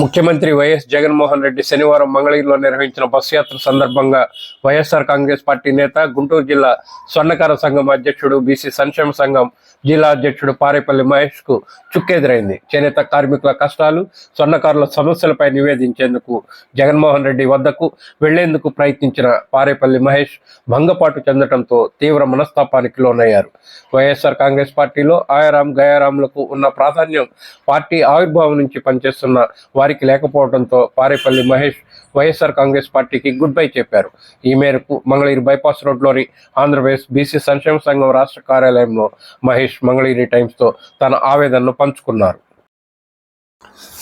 ముఖ్యమంత్రి వైఎస్ జగన్మోహన్ రెడ్డి శనివారం మంగళగిరిలో నిర్వహించిన బస్సు యాత్ర సందర్భంగా వైఎస్ఆర్ కాంగ్రెస్ పార్టీ నేత గుంటూరు జిల్లా స్వర్ణకార సంఘం అధ్యక్షుడు బీసీ సంక్షేమ సంఘం జిల్లా అధ్యక్షుడు పారేపల్లి మహేష్కు చుక్కెదురైంది. చేనేత కార్మికుల కష్టాలు స్వర్ణకారుల సమస్యలపై నివేదించేందుకు జగన్మోహన్ రెడ్డి వద్దకు వెళ్ళేందుకు ప్రయత్నించిన పారేపల్లి మహేష్ భంగపాటు చెందడంతో తీవ్ర మనస్తాపానికి లోనయ్యారు. వైఎస్ఆర్ కాంగ్రెస్ పార్టీలో ఆయారాం గయారాంలకు ఉన్న ప్రాధాన్యం పార్టీ ఆవిర్భావం నుంచి పనిచేస్తున్న వారి వారికి లేకపోవడంతో పారేపల్లి మహేష్ వైఎస్ఆర్ కాంగ్రెస్ పార్టీకి గుడ్ బై చెప్పారు. ఈ మేరకు మంగళగిరి బైపాస్ రోడ్లోని ఆంధ్రప్రదేశ్ బీసీ సంక్షేమ సంఘం రాష్ట్ర కార్యాలయంలో మహేష్ మంగళగిరి టైమ్స్తో తన ఆవేదనను పంచుకున్నారు.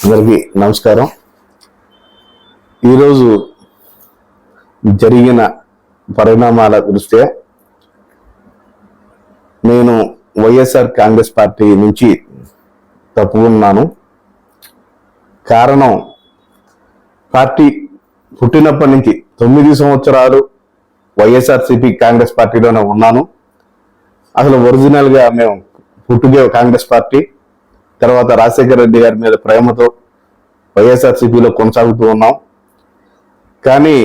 అందరికీ నమస్కారం. ఈరోజు జరిగిన పరిణామాల దృష్ట్యా నేను వైఎస్ఆర్ కాంగ్రెస్ పార్టీ నుంచి తప్పుకున్నాను. కారణం పార్టీ పుట్టినప్పటి నుంచి తొమ్మిది సంవత్సరాలు వైఎస్ఆర్సిపి కాంగ్రెస్ పార్టీలోనే ఉన్నాను. అసలు ఒరిజినల్గా మేము పుట్టుకే కాంగ్రెస్ పార్టీ. తర్వాత రాజశేఖర రెడ్డి గారి మీద ప్రేమతో వైఎస్ఆర్సిపిలో కొనసాగుతూ ఉన్నాం. కానీ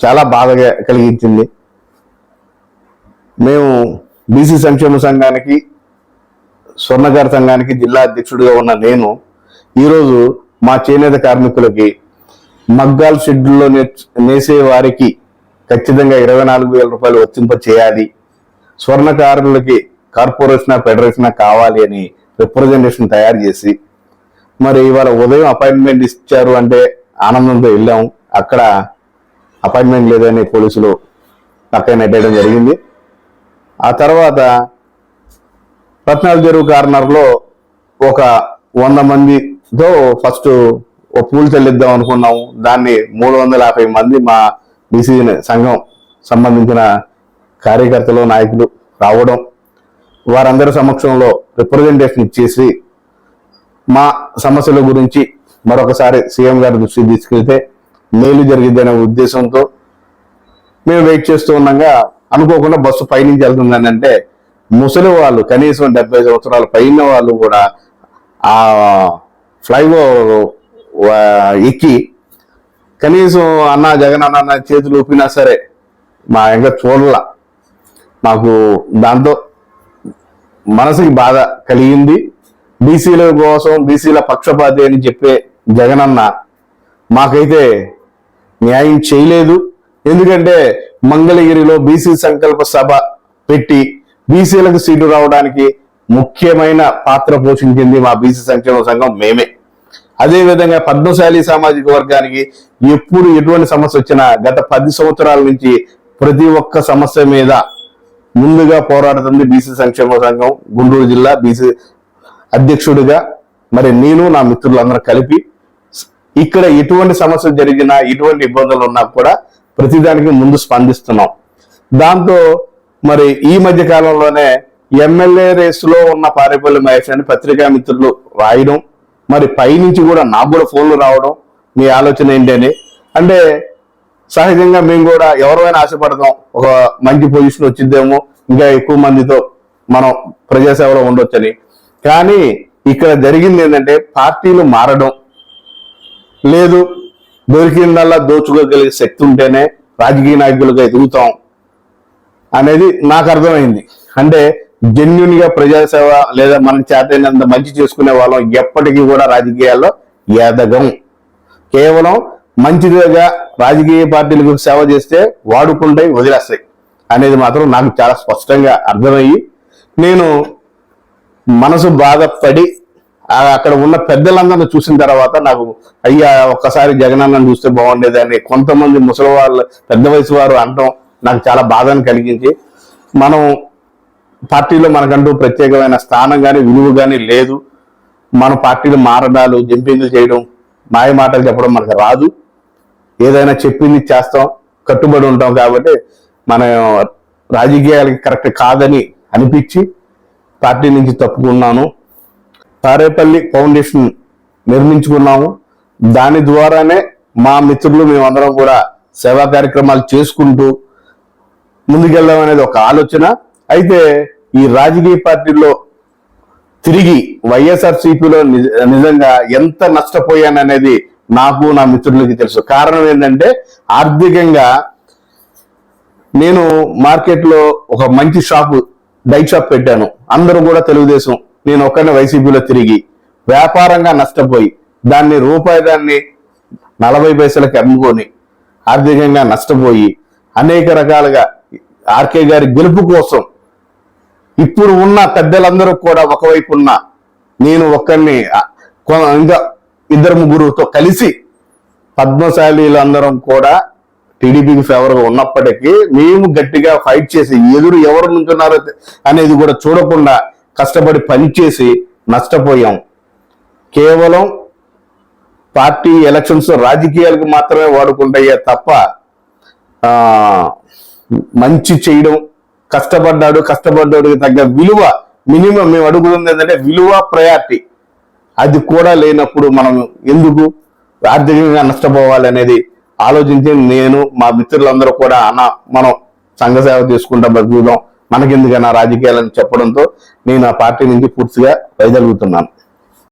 చాలా బాధగా కలిగించింది. మేము బీసీ సంక్షేమ సంఘానికి స్వర్ణకార సంఘానికి జిల్లా అధ్యక్షుడిగా ఉన్న నేను ఈరోజు మా చేనేత కార్మికులకి మగ్గాల్ షెడ్యూల్లో నేసే వారికి ఖచ్చితంగా ఇరవై నాలుగు వేల రూపాయలు వర్తింప చేయాలి. స్వర్ణకారులకి కార్పొరేషన్ ఫెడరేషన్ కావాలి అని రిప్రజెంటేషన్ తయారు చేసి మరి ఇవాళ ఉదయం అపాయింట్మెంట్ ఇచ్చారు అంటే ఆనందంతో వెళ్ళాం. అక్కడ అపాయింట్మెంట్ లేదని పోలీసులు పక్కన నెట్టేయడం జరిగింది. ఆ తర్వాత రత్నాల చెరువు కార్నర్లో ఒక వంద మంది మందితో ఫస్ట్ ఓ పూలు చెల్లిద్దాం అనుకున్నాము. దాన్ని మూడు వందల యాభై మంది మా బీసీ సంఘం సంబంధించిన కార్యకర్తలు నాయకులు రావడం వారందరి సమక్షంలో రిప్రజెంటేషన్ ఇచ్చేసి మా సమస్యల గురించి మరొకసారి సీఎం గారి దృష్టికి తీసుకెళ్తే మేలు జరిగిద్దనే ఉద్దేశంతో మేము వెయిట్ చేస్తూ ఉండగా అనుకోకుండా బస్సు పైనుంచి వెళ్తుందని అంటే ముసలి వాళ్ళు కనీసం డెబ్బై సంవత్సరాల పైన వాళ్ళు కూడా ఆ ఫ్లైఓవర్ ఎక్కి కనీసం అన్న జగన్ అన్న అన్న చేతులు ఊపినా సరే మా ఇంకా చూడలా. మాకు దాంతో మనసుకి బాధ కలిగింది. బీసీల కోసం బీసీల పక్షపాతి అని చెప్పే జగనన్న మాకైతే న్యాయం చేయలేదు. ఎందుకంటే మంగళగిరిలో బీసీ సంకల్ప సభ పెట్టి బీసీలకు సీటు రావడానికి ముఖ్యమైన పాత్ర పోషించింది మా బీసీ సంక్షేమ సంఘం మేమే. అదేవిధంగా పద్మశాలి సామాజిక వర్గానికి ఎప్పుడు ఎటువంటి సమస్య వచ్చినా గత పది సంవత్సరాల నుంచి ప్రతి ఒక్క సమస్య మీద ముందుగా పోరాడుతుంది బీసీ సంక్షేమ సంఘం గుంటూరు జిల్లా బీసీ అధ్యక్షుడిగా. మరి నేను నా మిత్రులందరూ కలిపి ఇక్కడ ఎటువంటి సమస్య జరిగినా ఎటువంటి ఇబ్బందులు ఉన్నా కూడా ప్రతిదానికి ముందు స్పందిస్తున్నాం. దాంతో మరి ఈ మధ్య కాలంలోనే ఎమ్మెల్యే రేసులో ఉన్న పారేపల్లి మహేష్ అని పత్రికా మిత్రులు రాయడం మరి పైనుంచి కూడా నాకు కూడా ఫోన్లు రావడం మీ ఆలోచన ఏంటి అని. అంటే సహజంగా మేము కూడా ఎవరైనా ఆశపడతాం ఒక మంచి పొజిషన్ వచ్చిద్దేమో ఇంకా ఎక్కువ మందితో మనం ప్రజాసేవలో ఉండొచ్చని. కానీ ఇక్కడ జరిగింది ఏంటంటే పార్టీలు మారడం లేదు దొరికిందల్లా దోచుకోగలిగే శక్తి ఉంటేనే రాజకీయ నాయకులుగా ఎదుగుతాం అనేది నాకు అర్థమైంది. అంటే జెన్యున్గా ప్రజాసేవ లేదా మనం చేతైనంత మంచి చేసుకునే వాళ్ళం ఎప్పటికీ కూడా రాజకీయాల్లో ఎదగం కేవలం మంచిదిగా రాజకీయ పార్టీలకు సేవ చేస్తే వాడుకుంటాయి వదిలేస్తాయి అనేది మాత్రం నాకు చాలా స్పష్టంగా అర్థమయ్యి నేను మనసు బాధపడి అక్కడ ఉన్న పెద్దలందరిని చూసిన తర్వాత నాకు అయ్యా ఒక్కసారి జగనన్నను చూస్తే బాగుండేది అని కొంతమంది ముసలి వాళ్ళు పెద్ద వయసు వారు అనటం నాకు చాలా బాధను కలిగించి మనం పార్టీలో మనకంటూ ప్రత్యేకమైన స్థానం కానీ విలువ కానీ లేదు. మన పార్టీలు మారడాలు జంపింగ్లు చేయడం మాయ మాటలు చెప్పడం మనకు రాదు. ఏదైనా చెప్పింది చేస్తాం కట్టుబడి ఉంటాం కాబట్టి మన రాజకీయాలకి కరెక్ట్ కాదని అనిపించి పార్టీ నుంచి తప్పుకున్నాను. తారేపల్లి ఫౌండేషన్ నిర్మించుకున్నాము. దాని ద్వారానే మా మిత్రులు మేమందరం కూడా సేవా కార్యక్రమాలు చేసుకుంటూ ముందుకెళ్దాం అనేది ఒక ఆలోచన. అయితే ఈ రాజకీయ పార్టీలో తిరిగి వైఎస్ఆర్ సిపిలో నిజంగా ఎంత నష్టపోయాననేది నాకు నా మిత్రులకి తెలుసు. కారణం ఏంటంటే ఆర్థికంగా నేను మార్కెట్లో ఒక మంచి షాపు డై షాప్ పెట్టాను. అందరూ కూడా తెలుగుదేశం. నేను ఒక్కనే వైసీపీలో తిరిగి వ్యాపారంగా నష్టపోయి దాన్ని రూపాయి దాన్ని నలభై పైసలకి అమ్ముకొని ఆర్థికంగా నష్టపోయి అనేక రకాలుగా ఆర్కే గారి గెలుపు కోసం ఇప్పుడు ఉన్న పెద్దలందరూ కూడా ఒకవైపు ఉన్న నేను ఒక్కరిని ఇంకా ఇద్దరు ముగ్గురుతో కలిసి పద్మశాలీలు అందరం కూడా టీడీపీకి ఫేవర్గా ఉన్నప్పటికీ మేము గట్టిగా ఫైట్ చేసి ఎదురు ఎవరు నుంచున్నారో అనేది కూడా చూడకుండా కష్టపడి పనిచేసి నష్టపోయాం. కేవలం పార్టీ ఎలక్షన్స్ రాజకీయాలకు మాత్రమే వాడుకుంటాయే తప్ప మంచి చేయడం కష్టపడ్డాడు కష్టపడ్డాడికి తగ్గ విలువ మినిమం మేము అడుగుతుంది ఏంటంటే విలువ ప్రయారిటీ అది కూడా లేనప్పుడు మనం ఎందుకు ఆర్థికంగా నష్టపోవాలి అనేది ఆలోచించి నేను మా మిత్రులందరూ కూడా అన్న మనం సంఘ సేవ తీసుకుంటా బతుకుదాం మనకెందుకన్నా రాజకీయాలని చెప్పడంతో నేను ఆ పార్టీ నుంచి పూర్తిగా వైదొలుగుతున్నాను